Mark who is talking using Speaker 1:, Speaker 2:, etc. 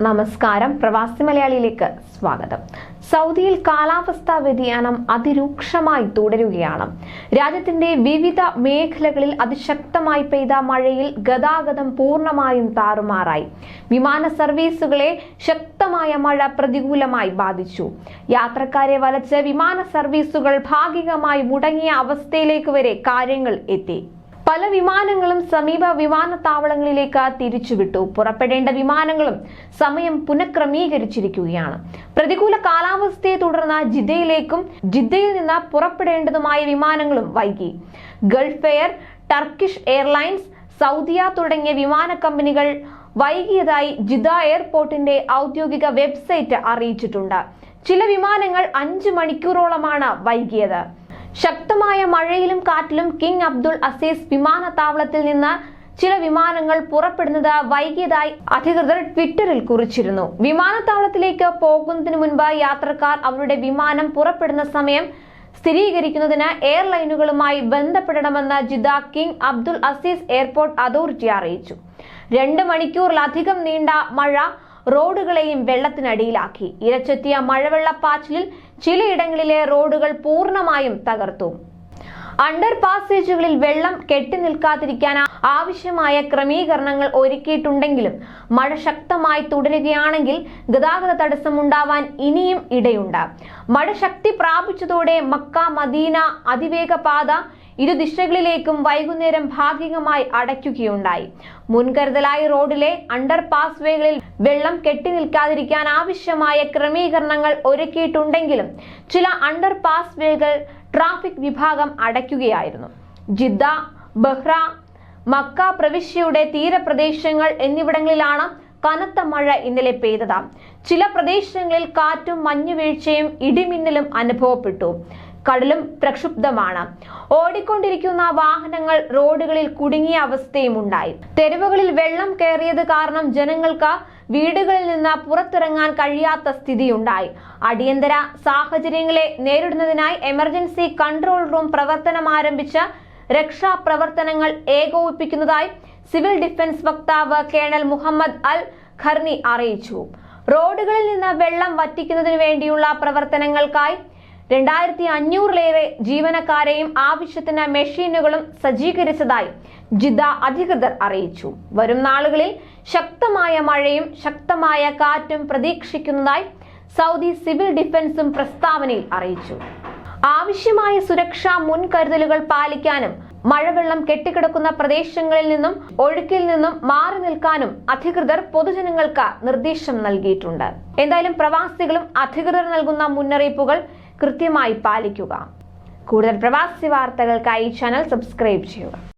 Speaker 1: നമസ്കാരം. പ്രവാസി മലയാളിയിലേക്ക് സ്വാഗതം. സൗദിയിൽ കാലാവസ്ഥാ വ്യതിയാനം അതിരൂക്ഷമായി തുടരുകയാണ്. രാജ്യത്തിന്റെ വിവിധ മേഖലകളിൽ അതിശക്തമായി പെയ്ത മഴയിൽ ഗതാഗതം പൂർണമായും താറുമാറായി. വിമാന സർവീസുകളെ ശക്തമായ മഴ പ്രതികൂലമായി ബാധിച്ചു. യാത്രക്കാരെ വലച്ച് വിമാന സർവീസുകൾ ഭാഗികമായി മുടങ്ങിയ അവസ്ഥയിലേക്ക് വരെ കാര്യങ്ങൾ എത്തി. പല വിമാനങ്ങളും സമീപ വിമാനത്താവളങ്ങളിലേക്ക് തിരിച്ചുവിട്ടു. പുറപ്പെടേണ്ട വിമാനങ്ങളും സമയം പുനഃക്രമീകരിച്ചിരിക്കുകയാണ്. പ്രതികൂല കാലാവസ്ഥയെ തുടർന്ന് ജിദ്ദയിലേക്കും ജിദ്ദയിൽ നിന്ന് പുറപ്പെടേണ്ടതുമായ വിമാനങ്ങളും വൈകി. Gulf Air Turkish Airlines Saudia തുടങ്ങിയ വിമാന കമ്പനികൾ വൈകിയതായി ജിദ എയർപോർട്ടിന്റെ ഔദ്യോഗിക വെബ്സൈറ്റ് അറിയിച്ചിട്ടുണ്ട്. ചില വിമാനങ്ങൾ അഞ്ച് മണിക്കൂറോളമാണ് വൈകിയത്. ശക്തമായ മഴയിലും കാറ്റിലും കിങ് അബ്ദുൾ അസീസ് വിമാനത്താവളത്തിൽ നിന്ന് ചില വിമാനങ്ങൾ പുറപ്പെടുന്നത് വൈകിയതായി അധികൃതർ ട്വിറ്ററിൽ കുറിച്ചിരുന്നു. വിമാനത്താവളത്തിലേക്ക് പോകുന്നതിന് മുൻപ് യാത്രക്കാർ അവരുടെ വിമാനം പുറപ്പെടുന്ന സമയം സ്ഥിരീകരിക്കുന്നതിന് എയർലൈനുകളുമായി ബന്ധപ്പെടണമെന്ന് Jeddah King Abdul Aziz airport authority അറിയിച്ചു. രണ്ട് മണിക്കൂറിലധികം നീണ്ട മഴ റോഡുകളെയും വെള്ളത്തിനടിയിലാക്കി. ഇരച്ചെത്തിയ മഴവെള്ളപ്പാച്ചിലിൽ ചിലയിടങ്ങളിലെ റോഡുകൾ പൂർണമായും തകർത്തു. അണ്ടർ പാസേജുകളിൽ വെള്ളം കെട്ടി നിൽക്കാതിരിക്കാൻ ആവശ്യമായ ക്രമീകരണങ്ങൾ ഒരുക്കിയിട്ടുണ്ടെങ്കിലും മഴ ശക്തമായി തുടരുകയാണെങ്കിൽ ഗതാഗത തടസ്സം ഉണ്ടാവാൻ ഇനിയും ഇടയുണ്ട്. മഴ ശക്തി പ്രാപിച്ചതോടെ മക്ക മദീന അതിവേഗ പാത ഇരു ദിശകളിലേക്കും വൈകുന്നേരം ഭാഗികമായി അടയ്ക്കുകയുണ്ടായി. മുൻകരുതലായി റോഡിലെ അണ്ടർ പാസ് വേകളിൽ വെള്ളം കെട്ടി നിൽക്കാതിരിക്കാൻ ആവശ്യമായ ക്രമീകരണങ്ങൾ ഒരുക്കിയിട്ടുണ്ടെങ്കിലും ചില അണ്ടർ പാസ് വേകൾ ട്രാഫിക് വിഭാഗം അടയ്ക്കുകയായിരുന്നു. ജിദ്ദ ബഹ്റ മക്ക പ്രവിശ്യയുടെ തീരപ്രദേശങ്ങൾ എന്നിവിടങ്ങളിലാണ് കനത്ത മഴ ഇന്നലെ പെയ്തത്. ചില പ്രദേശങ്ങളിൽ കാറ്റും മഞ്ഞുവീഴ്ചയും ഇടിമിന്നലും അനുഭവപ്പെട്ടു. കടലും പ്രക്ഷുബ്ധമാണ്. ഓടിക്കൊണ്ടിരിക്കുന്ന വാഹനങ്ങൾ റോഡുകളിൽ കുടുങ്ങിയ അവസ്ഥയും ഉണ്ടായി. തെരുവുകളിൽ വെള്ളം കയറിയത് കാരണം ജനങ്ങൾക്ക് വീടുകളിൽ നിന്ന് പുറത്തിറങ്ങാൻ കഴിയാത്ത സ്ഥിതിയുണ്ടായി. അടിയന്തര സാഹചര്യങ്ങളെ നേരിടുന്നതിനായി എമർജൻസി കൺട്രോൾ റൂം പ്രവർത്തനം ആരംഭിച്ച രക്ഷാപ്രവർത്തനങ്ങൾ ഏകോപിപ്പിക്കുന്നതായി സിവിൽ ഡിഫൻസ് വക്താവ് കേണൽ മുഹമ്മദ് അൽ ഖർണി അറിയിച്ചു. റോഡുകളിൽ നിന്ന് വെള്ളം വറ്റിക്കുന്നതിനു വേണ്ടിയുള്ള പ്രവർത്തനങ്ങൾക്കായി രണ്ടായിരത്തി അഞ്ഞൂറിലേറെ ജീവനക്കാരെയും ആവശ്യത്തിന് മെഷീനുകളും സജ്ജീകരിച്ചതായി ജിദ്ദ അധികൃതർ അറിയിച്ചു. വരും നാളുകളിൽ ശക്തമായ മഴയും ശക്തമായ കാറ്റും പ്രതീക്ഷിക്കുന്നതായി സൗദി സിവിൽ ഡിഫൻസും പ്രസ്താവനയിൽ അറിയിച്ചു. ആവശ്യമായ സുരക്ഷാ മുൻകരുതലുകൾ പാലിക്കാനും മഴവെള്ളം കെട്ടിക്കിടക്കുന്ന പ്രദേശങ്ങളിൽ നിന്നും ഒഴുക്കിൽ നിന്നും മാറി നിൽക്കാനും അധികൃതർ പൊതുജനങ്ങൾക്ക് നിർദ്ദേശം നൽകിയിട്ടുണ്ട്. എന്തായാലും പ്രവാസികളും അധികൃതർ നൽകുന്ന മുന്നറിയിപ്പുകൾ കൃത്യമായി പാലിക്കുക. കൂടുതൽ പ്രവാസി വാർത്തകൾക്കായി ചാനൽ സബ്സ്ക്രൈബ് ചെയ്യുക.